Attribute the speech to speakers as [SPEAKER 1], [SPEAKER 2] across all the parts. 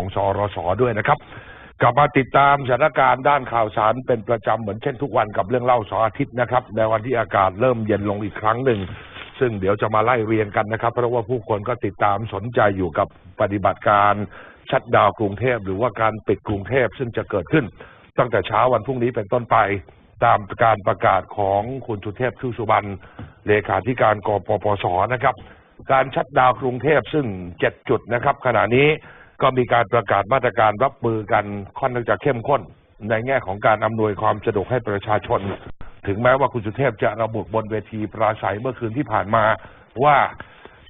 [SPEAKER 1] ของสรสด้วยนะครับ กลับมาติดตามสถานการณ์ด้านข่าวสารเป็นประจำเหมือนเช่นทุกวันกับเรื่องเล่าสาอาทิตย์นะครับ ในวันที่อากาศเริ่มเย็นลงอีกครั้งหนึ่ง ซึ่งเดี๋ยวจะมาไล่เรียงกันนะครับ เพราะว่าผู้คนก็ติดตามสนใจอยู่กับปฏิบัติการชัดดาวกรุงเทพหรือว่าการปิดกรุงเทพซึ่งจะเกิดขึ้น ตั้งแต่เช้าวันพรุ่งนี้เป็นต้นไปตามการประกาศของคุณสุเทพชื่อสุบรรณเลขาธิการกปปสนะครับ การชัดดาวกรุงเทพซึ่งเจ็ดจุดนะครับ ขณะนี้ ก็มีการประกาศมาตรการรับมือกันค่อนข้างจะเข้มข้น ในแง่ของการอำนวยความสะดวกให้ประชาชน ถึงแม้ว่าคุณสุเทพจะระบุบนเวทีปราศัยเมื่อคืนที่ผ่านมาว่า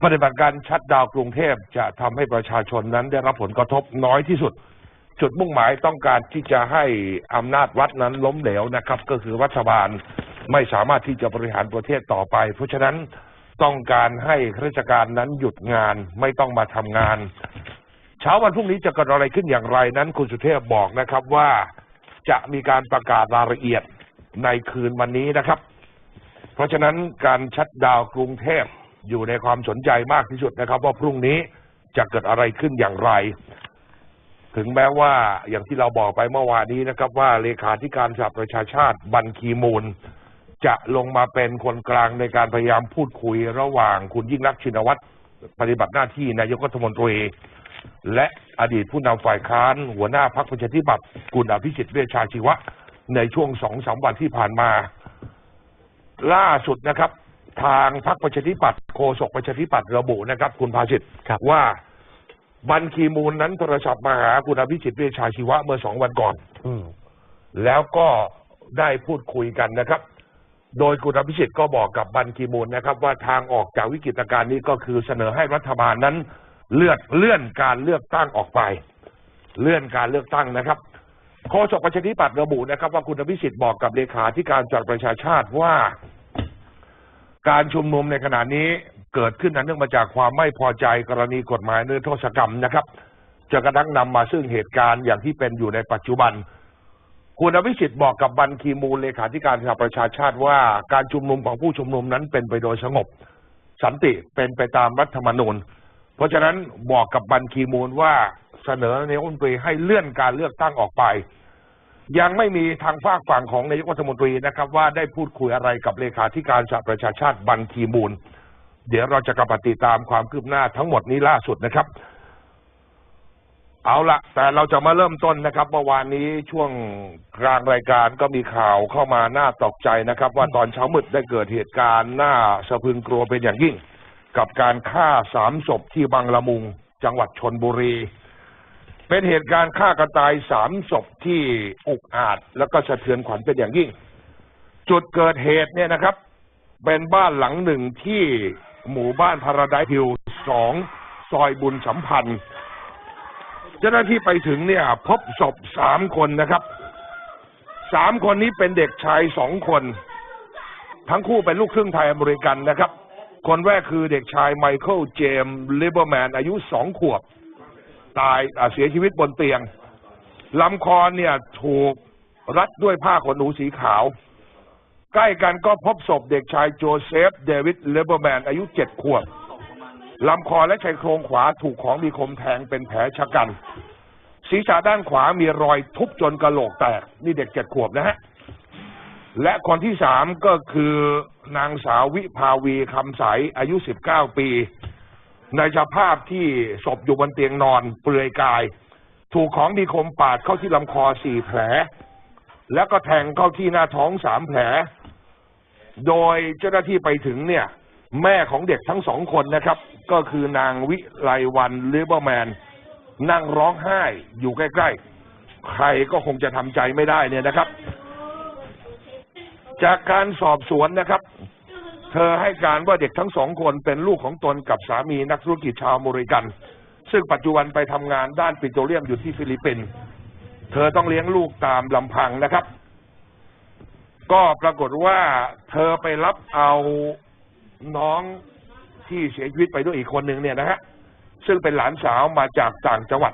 [SPEAKER 1] ปฏิบัติการชัดดาวกรุงเทพจะทำให้ประชาชนนั้นได้รับผลกระทบน้อยที่สุด จุดมุ่งหมายต้องการที่จะให้อำนาจรัฐนั้นล้มเหลวนะครับ ก็คือรัฐบาลไม่สามารถที่จะบริหารประเทศต่อไป เพราะฉะนั้นต้องการให้ข้าราชการนั้นหยุดงานไม่ต้องมาทำงาน เช้าวันพรุ่งนี้จะเกิดอะไรขึ้นอย่างไรนั้น คุณสุเทพบอกนะครับว่าจะมีการประกาศรายละเอียดในคืนวันนี้นะครับ เพราะฉะนั้นการชัดดาวกรุงเทพอยู่ในความสนใจมากที่สุดนะครับ ว่าพรุ่งนี้จะเกิดอะไรขึ้นอย่างไร ถึงแม้ว่าอย่างที่เราบอกไปเมื่อวานนี้นะครับ ว่าเลขาธิการสหประชาชาติบันคีมูล จะลงมาเป็นคนกลางในการพยายามพูดคุยระหว่างคุณยิ่งรักชินวัตรปฏิบัติหน้าที่นายกรัฐมนตรี และอดีตผู้นำฝ่ายค้าน หัวหน้าพรรคประชาธิปัตย์คุณอภิสิทธิ์เวชชาชีวะ ในช่วงสองสามวันที่ผ่านมา ล่าสุดนะครับ ทางพรรคประชาธิปัตย์โฆษกประชาธิปัตย์ระบุนะครับ คุณภาสิทธิ์
[SPEAKER 2] ครับ
[SPEAKER 1] ว่าบันคีมูลนั้นโทรศัพท์มาหาคุณอภิสิทธิ์เวชชาชีวะเมื่อสองวันก่อน
[SPEAKER 2] อืม
[SPEAKER 1] แล้วก็ได้พูดคุยกันนะครับ โดยคุณอภิสิทธิ์ก็บอกกับบันคีมูลนะครับ ว่าทางออกจากวิกฤตการณ์นี้ก็คือเสนอให้รัฐบาลนั้น เลื่อนเลื่อนการเลือกตั้งออกไป เลื่อนการเลือกตั้งนะครับโฆษกประชาธิปัตย์ระบุนะครับ ว่าคุณอภิสิทธิ์บอกกับเลขาธิการจากประชาชาติว่า การชุมนุมในขณะนี้เกิดขึ้นอันเนื่องมาจากความไม่พอใจกรณีกฎหมายเนิรโทษกรรมนะครับจะกระทั่งนำมาซึ่งเหตุการณ์อย่างที่เป็นอยู่ในปัจจุบัน คุณอภิสิทธิ์บอกกับบันคีมูลเลขาธิการสหประชาชาติว่าการชุมนุมของผู้ชุมนุมนั้นเป็นไปโดยสงบ สันติเป็นไปตามรัฐธรรมนูญ เพราะฉะนั้นบอกกับบันคีมูลว่าเสนอนายกรัฐมนตรีให้เลื่อนการเลือกตั้งออกไป ยังไม่มีทางฝากฝั่งของนายกรัฐมนตรีนะครับ ว่าได้พูดคุยอะไรกับเลขาธิการสหประชาชาติบันคีมูล เดี๋ยวเราจะกลับมาติดตามความคืบหน้าทั้งหมดนี้ล่าสุดนะครับ เอาละแต่เราจะมาเริ่มต้นนะครับเมื่อวานนี้ช่วงกลางรายการก็มีข่าวเข้ามาน่าตกใจนะครับ ว่าตอนเช้ามืดได้เกิดเหตุการณ์น่าสะพรึงกลัวเป็นอย่างยิ่ง กับการฆ่าสามศพที่บางละมุง จังหวัดชนบุรี เป็นเหตุการณ์ฆ่ากันตายสามศพที่อุกอาจ แล้วก็สะเทือนขวัญเป็นอย่างยิ่ง จุดเกิดเหตุเนี่ยนะครับ เป็นบ้านหลังหนึ่งที่หมู่บ้านพาราไดฮิลสองซอยบุญสัมพันธ์ เจ้าหน้าที่ไปถึงเนี่ย พบศพสามคนนะครับสามคนนี้เป็นเด็กชายสองคน ทั้งคู่เป็นลูกครึ่งไทยอเมริกันนะครับ คนแรกคือเด็กชายไมเคิลเจมส์ลิเบอร์แมน อายุสองขวบ ตายเสียชีวิตบนเตียงลำคอเนี่ยถูกรัดด้วยผ้าขนหนูสีขาว ใกล้กันก็พบศพเด็กชายโจเซฟ เดวิดเลเบอร์แมน อายุเจ็ดขวบลำคอและชายโครงขวาถูกของมีคมแทงเป็นแผลชะกัน ศีรษะด้านขวามีรอยทุบจนกระโหลกแตก นี่เด็กเจ็ดขวบนะฮะ และคนที่สามก็คือนางสาววิภาวีคำใสอายุสิบเก้าปี ในสภาพที่ศพอยู่บนเตียงนอนเปลือยกาย ถูกของมีคมปาดเข้าที่ลำคอสี่แผล แล้วก็แทงเข้าที่หน้าท้องสามแผล โดยเจ้าหน้าที่ไปถึงเนี่ย แม่ของเด็กทั้งสองคนนะครับ ก็คือนางวิไลวันลิเบอร์แมน นั่งร้องไห้อยู่ใกล้ ๆ ใครก็คงจะทำใจไม่ได้เนี่ยนะครับ จากการสอบสวนนะครับ เธอให้การว่าเด็กทั้งสองคนเป็นลูกของตนกับสามีนักธุรกิจชาวอเมริกัน ซึ่งปัจจุบันไปทำงานด้านปิโตรเลียมอยู่ที่ฟิลิปปินส์เธอต้องเลี้ยงลูกตามลำพังนะครับ ก็ปรากฏว่าเธอไปรับเอาน้องที่เสียชีวิตไปด้วยอีกคนหนึ่งเนี่ยนะฮะซึ่งเป็นหลานสาวมาจากต่างจังหวัด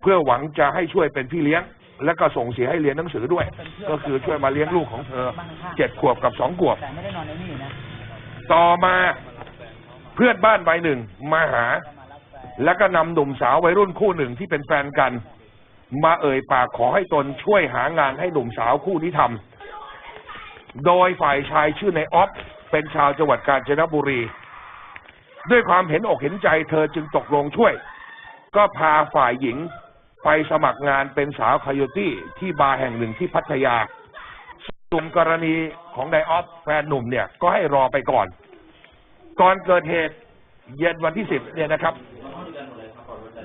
[SPEAKER 1] เพื่อหวังจะให้ช่วยเป็นพี่เลี้ยง และก็ส่งเสียให้เรียนหนังสือด้วย ก็คือช่วยมาเลี้ยงลูกของเธอเจ็ดขวบกับสองขวบ
[SPEAKER 3] แต่ไม่ได้นอนในนี่นะ
[SPEAKER 1] ต่อมาเพื่อนบ้านใบหนึ่งมาหา แล้วก็นำหนุ่มสาววัยรุ่นคู่หนึ่งที่เป็นแฟนกัน มาเอ่ยปากขอให้ตนช่วยหางานให้หนุ่มสาวคู่นี้ทำโดยฝ่ายชายชื่อในออฟเป็นชาวจังหวัดกาญจนบุรี ด้วยความเห็นอกเห็นใจเธอจึงตกลงช่วย ก็พาฝ่ายหญิง ไปสมัครงานเป็นสาวคายตี้ที่บาร์แห่งหนึ่งที่พัทยาส่วนกรณีของนายออฟแฟนหนุ่มเนี่ยก็ให้รอไปก่อน ก่อนเกิดเหตุเย็นวันที่สิบเนี่ยนะครับ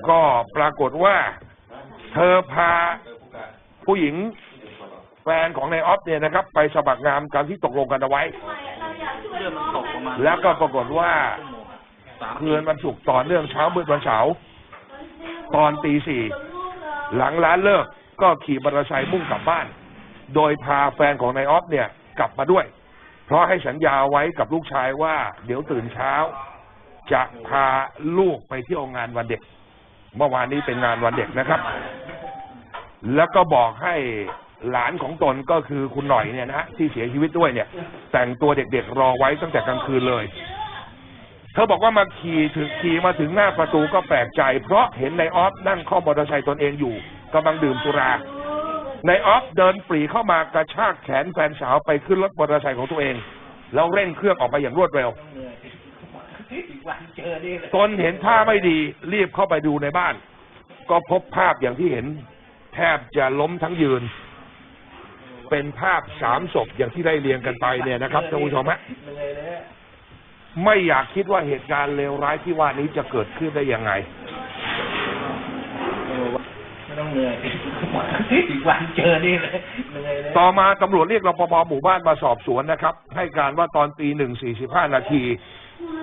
[SPEAKER 1] ก็ปรากฏว่าเธอพาผู้หญิงแฟนของนายออฟเนี่ยนะครับ ไปสมัครงานตามที่ตกลงกันเอาไว้ แล้วก็ปรากฏว่าคืนวันศุกร์ต่อเนื่องเช้ามืดวันเสาร์ตอนตีสี่ หลังร้านเลิกก็ขี่มอเตอร์ไซค์มุ่งกลับบ้าน โดยพาแฟนของนายออฟเนี่ยกลับมาด้วย เพราะให้สัญญาไว้กับลูกชายว่า เดี๋ยวตื่นเช้า จะพาลูกไปเที่ยวงานวันเด็ก เมื่อวานนี้เป็นงานวันเด็กนะครับ แล้วก็บอกให้หลานของตนก็คือคุณหน่อยเนี่ยนะฮะที่เสียชีวิตด้วยเนี่ย แต่งตัวเด็กๆรอไว้ตั้งแต่กลางคืนเลย อบอกว่ามาขี่ถึงขี่มาถึงหน้าประตูก็แปลกใจ เพราะเห็นนายออฟนั่งข้อมอเตอร์ไซค์ตนเองอยู่กำลังดื่มสุรานายออฟเดินปรีเข้ามากระชากแขนแฟนสาวไปขึ้นรถมอเตอร์ไซค์ของตัวเอง แล้วเร่งเครื่องออกไปอย่างรวดเร็วตนเห็นท่าไม่ดีรีบเข้าไปดูในบ้าน ก็พบภาพอย่างที่เห็น แทบจะล้มทั้งยืน เป็นภาพสามศพอย่างที่ได้เรียงกันไปเนี่ยนะครับท่านผู้ชมฮะ ไม่อยากคิดว่าเหตุการณ์เลวร้ายที่ว่านี้จะเกิดขึ้นได้ยังไง
[SPEAKER 2] ไม่ต้องเหนื่อยอีกวันเจอนี่เลยเหนื่อยเลย
[SPEAKER 1] ต่อมาตำรวจเรียกรปภหมู่บ้านมาสอบสวนนะครับ ให้การว่าตอนตีหนึ่งสี่สิบห้านาที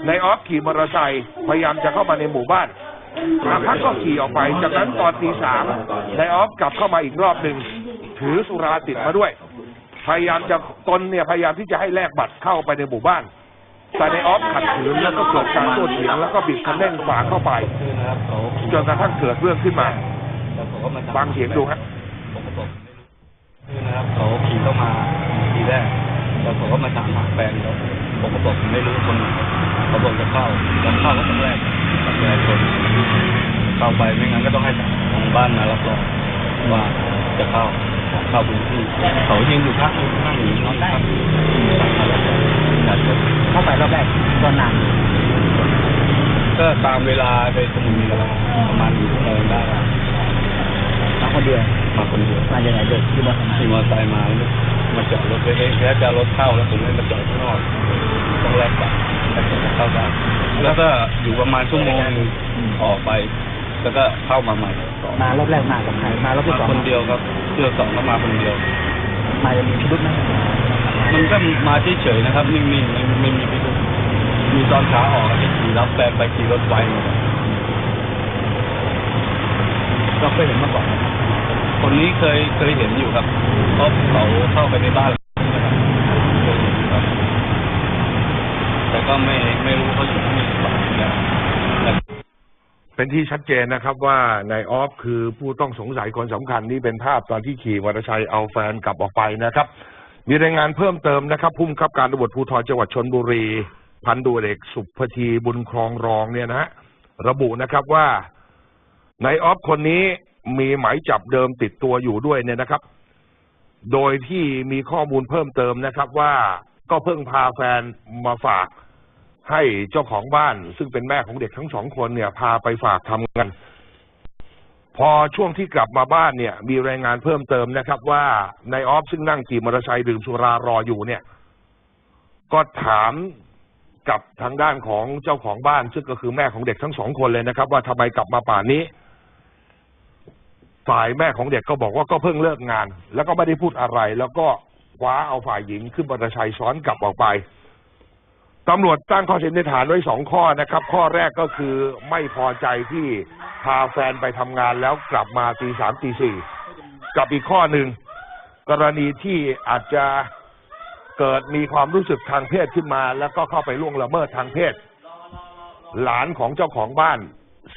[SPEAKER 1] นายออฟขี่มอเตอร์ไซค์พยายามจะเข้ามาในหมู่บ้านอาพักก็ขี่ออกไป จากนั้นตอนตีสามนายออฟกลับเข้ามาอีกรอบหนึ่งถือสุราติดมาด้วย พยายามจะตนเนี่ยพยายามที่จะให้แลกบัตรเข้าไปในหมู่บ้าน แต่นออฟขัดขืนแล้วก็เกิดการโต้เถียงแล้วก็บิดคันเร่งฝาเข้าไป จนกระทั่งเกิดเรื่องขึ้นมา
[SPEAKER 2] แล้วเขาก็มา
[SPEAKER 1] ฟังเสียงดูฮะ
[SPEAKER 2] ผมก็บอกคือนะครับเขาขี่เข้ามาทีแรกแล้วเขาก็มาถามหาแฟนเขาผมก็บอกผมไม่รู้คนหนเขาบอกจะเข้าจะเข้าก็ต้องแรกกับแฟนคนเข้าไปไม่งั้นก็ต้องให้ของบ้านมารับรองว่าจะเข้าเข้าพื้นที่เขายืนอยู่พักนึงนั่งอยู่นอน ได้เข้าไปรอบแรกก็นานก็ตามเวลาไปสมุนกันแล้วประมาณหนึ่งชั่วโมงได้
[SPEAKER 3] มาคนเดียว
[SPEAKER 2] มาคนเดียว
[SPEAKER 3] มาจากไหนเด็กที่มาทำงาน
[SPEAKER 2] ขี่มอเตอร์ไซค์มาแล้วมาจอดรถไว้เองแล้วจะเอารถเข้าแล้วผมเลยมาจอดข้างนอกต้องแลกบัตรแล้วถึงจะเข้าได้แล้วก็อยู่ประมาณชั่วโมงอ่ออกไป แล้วก็เข้ามาใหม่
[SPEAKER 3] มารอบแรกมากับใครมารอบที่สอง
[SPEAKER 2] คนเดียวครับเที่ยวสองก็มาคนเดียว
[SPEAKER 3] มาจะมีพิรุธไหม
[SPEAKER 2] มันก็มาเฉยๆนะครับ นิ่งๆไม่ไม่มีพิรุธมีตอนขาออกที่ขี่รับแฟนไปขี่รถไฟมา
[SPEAKER 3] เราเคยเห็นมาก่อน
[SPEAKER 2] คนนี้เคยเคยเห็นอยู่ครับเพราะเขาเข้าไปในบ้านแต่ก็ไม่ไม่รู้เขาอยู่ที่ไหน
[SPEAKER 1] เป็นที่ชัดเจนนะครับว่านายออฟคือผู้ต้องสงสัยคนสำคัญนี่เป็นภาพตอนที่ขี่มอเตอร์ไซค์เอาแฟนกลับออกไปนะครับ มีรายงานเพิ่มเติมนะครับผู้บังคับการตำรวจภูธรจังหวัดชนบุรี พันดูเอกสุพธีบุญครองรองเนี่ยนะฮะระบุนะครับว่านายออฟคนนี้มีหมายจับเดิมติดตัวอยู่ด้วยเนี่ยนะครับ โดยที่มีข้อมูลเพิ่มเติมนะครับว่าก็เพิ่งพาแฟนมาฝากให้เจ้าของบ้าน ซึ่งเป็นแม่ของเด็กทั้งสองคนเนี่ย พาไปฝากทำงาน พอช่วงที่กลับมาบ้านเนี่ย มีรายงานเพิ่มเติมนะครับ ว่านายออฟซึ่งนั่งขี่มอเตอร์ไซค์ดื่มสุรารออยู่เนี่ย ก็ถามกับทางด้านของเจ้าของบ้าน ซึ่งก็คือแม่ของเด็กทั้งสองคนเลยนะครับ ว่าทำไมกลับมาป่านนี้ ฝ่ายแม่ของเด็กก็บอกว่าก็เพิ่งเลิกงาน แล้วก็ไม่ได้พูดอะไร แล้วก็คว้าเอาฝ่ายหญิงขึ้นมอเตอร์ไซค์ซ้อนกลับออกไป ตำรวจตั้งข้อสันนิษฐานไว้สองข้อนะครับ ข้อแรกก็คือไม่พอใจที่พาแฟนไปทำงานแล้วกลับมาตีสามตีสี่กับอีกข้อหนึ่งกรณีที่อาจจะเกิดมีความรู้สึกทางเพศขึ้นมา แล้วก็เข้าไปล่วงละเมิดทางเพศ หลานของเจ้าของบ้าน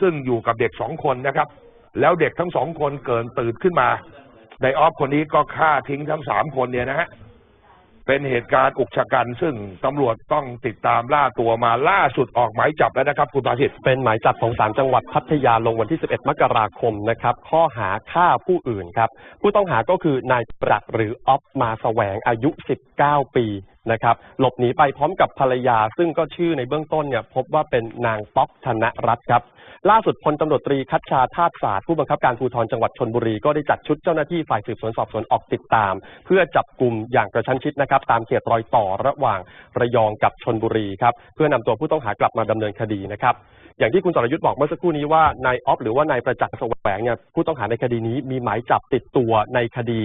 [SPEAKER 1] ซึ่งอยู่กับเด็กสองคนนะครับ แล้วเด็กทั้งสองคนเกินตื่นขึ้นมาในออฟคนนี้ก็ฆ่าทิ้งทั้งสามคนเนี่ยนะฮะ เป็นเหตุการณ์อุกชะกัน ซึ่งตำรวจต้องติดตามล่าตัวมาล่าสุดออกหมายจับแล้วนะครับคุณปาสิทธิ์
[SPEAKER 4] เป็นหมายจับของศาลจังหวัดพัทยาลงวันที่ 11 มกราคมนะครับ ข้อหาฆ่าผู้อื่นครับ ผู้ต้องหาก็คือนายปรักหรือออฟมาแสวงอายุ 19 ปีนะครับ หลบหนีไปพร้อมกับภรรยา ซึ่งก็ชื่อในเบื้องต้นเนี่ยพบว่าเป็นนางป๊อกธนรัตน์ครับ ล่าสุดพลตำรวจตรีคัชชาธาตุศาสตร์ผู้บังคับการภูธรจังหวัดชนบุรีก็ได้จัดชุดเจ้าหน้าที่ฝ่ายสืบสวนสอบสวนออกติดตาม เพื่อจับกลุ่มอย่างกระชั้นชิดนะครับ ตามเขตรอยต่อระหว่างระยองกับชนบุรีครับเพื่อนำตัวผู้ต้องหากลับมาดำเนินคดีนะครับอย่างที่คุณสรยุทธ์บอกเมื่อสักครู่นี้ว่านายออฟหรือว่านายประจักษ์แสวงเนี่ยผู้ต้องหาในคดีนี้มีหมายจับติดตัวในคดี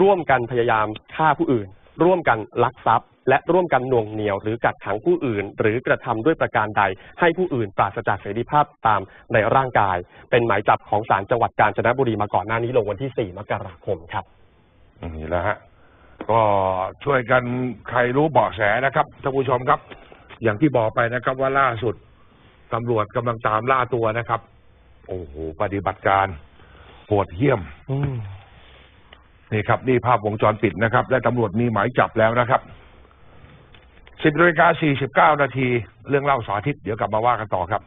[SPEAKER 4] ร่วมกันพยายามฆ่าผู้อื่น ร่วมกันลักทรัพย์ และร่วมกันหน่วงเหนี่ยวหรือกักขังผู้อื่น หรือกระทำด้วยประการใด ให้ผู้อื่นปราศจากเสรีภาพตามในร่างกาย เป็นหมายจับของศาลจังหวัดกาญจนบุรีมาก่อนหน้านี้ลงวันที่ 4 มกราคมครับ
[SPEAKER 1] นี่แหละฮะก็ช่วยกันใครรู้เบาะแสนะครับท่านผู้ชมครับ อย่างที่บอกไปนะครับ ว่าล่าสุดตำรวจกำลังตามล่าตัวนะครับ โอ้โหปฏิบัติการโหดเหี้ยมนี่ครับ นี่ภาพวงจรปิดนะครับ และตำรวจมีหมายจับแล้วนะครับ สิบนาฬิกาสี่สิบเก้านาที เรื่องเล่าสาธิต เดี๋ยวกลับมาว่ากันต่อครับ